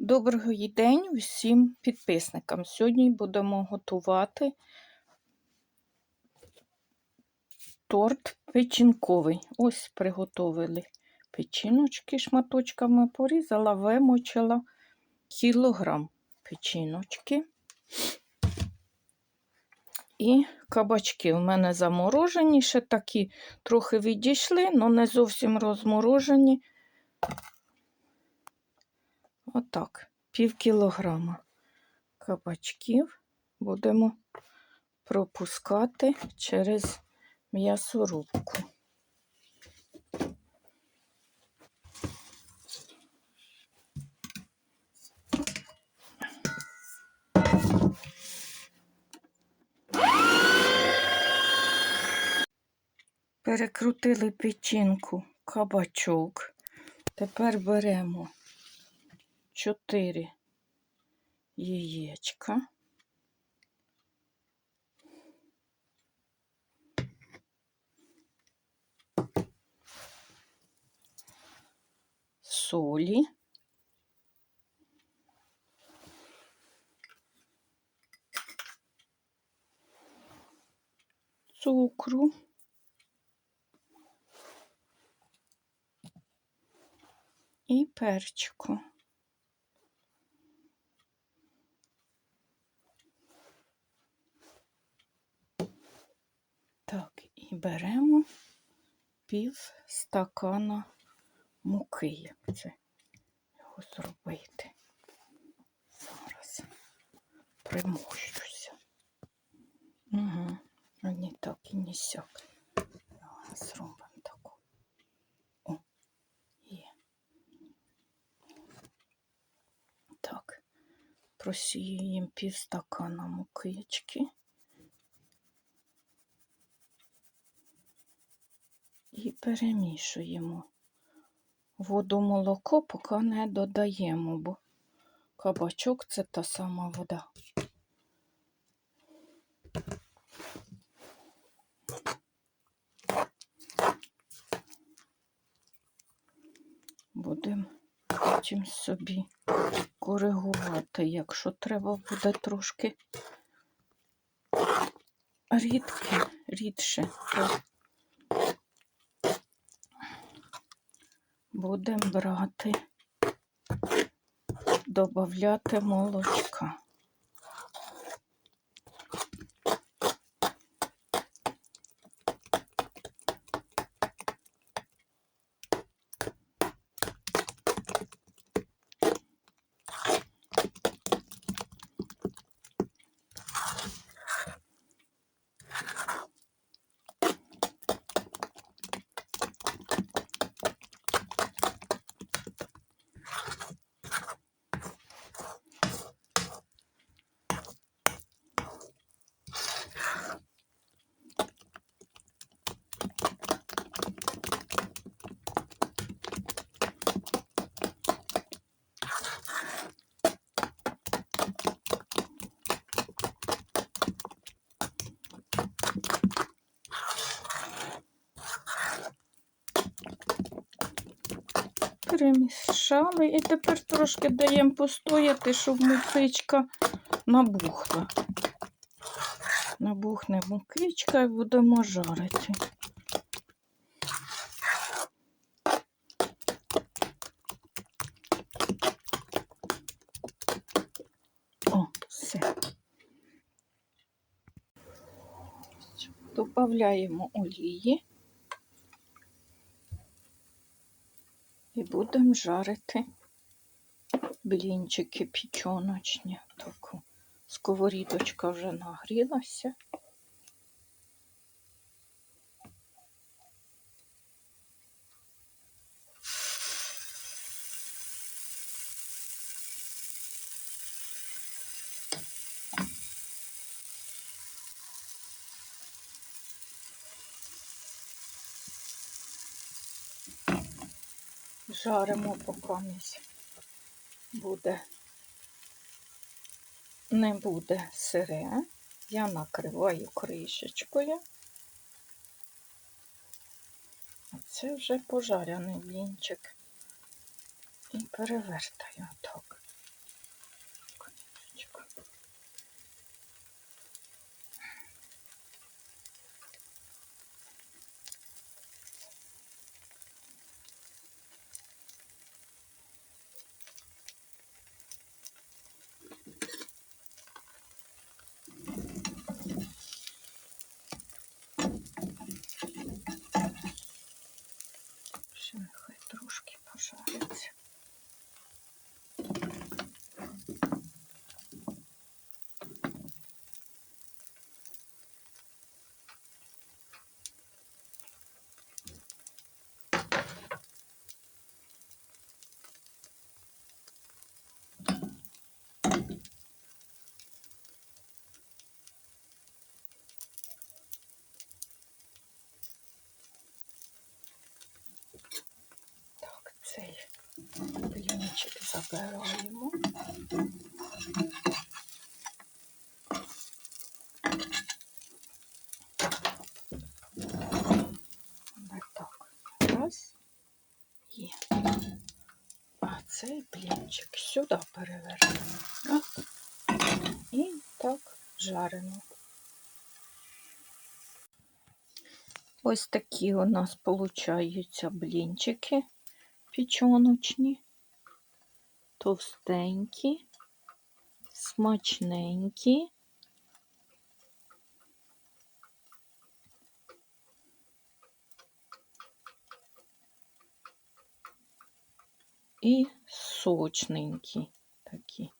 Доброго день усім підписникам. Сьогодні будемо готувати торт печінковий. Ось приготовили печіночки шматочками, порізала, вимочила кілограм печіночки. І кабачки в мене заморожені, ще такі трохи відійшли, але не зовсім розморожені. Отак, пів кілограма кабачків будемо пропускати через м'ясорубку. Перекрутили печінку кабачок. Тепер беремо 4 яєчка. Солі. Цукру. І перчику. Так, і беремо пів стакана муки, як це його зробити. Зараз примощуся. Угу. Не так і не сяк. Зробимо таку. О, є. Так, просіюємо пів стакана мукички. Перемішуємо. Воду молоко поки не додаємо, бо кабачок це та сама вода. Будемо потім собі коригувати, якщо треба буде трошки рідке, рідше, то будемо брати, додати молочка. Перемішали і тепер трошки даємо постояти, щоб мукичка набухла. Набухне мукичка і будемо жарити. О, все. Добавляємо олії. І будемо жарити блінчики пічоночні. Таку сковорідочка вже нагрілася. Жаримо поки місь буде, не буде сире. Я накриваю кришечкою. А це вже пожаряний блінчик. І перевертаю так. Забираємо. Так. Раз. Є. А цей блінчик сюди перевернемо. Раз. І так жаримо. Ось такі у нас получаються блінчики печоночні, товстенькі, смачненькі. І сочненькі такі.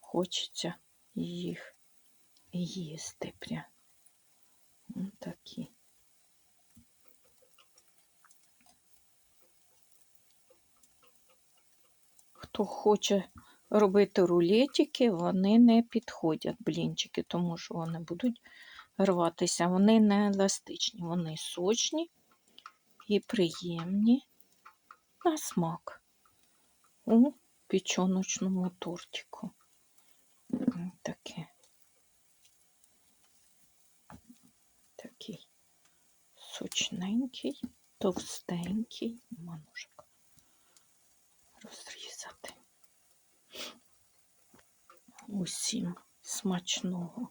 Хочеться їх їсти прям. Ось такі. Хто хоче робити рулетики, вони не підходять блінчики, тому що вони будуть рватися. Вони не еластичні, вони сочні і приємні на смак у печоночному тортику. Таке. Такий сочненький, товстенький манушок розрізати. Усім смачного.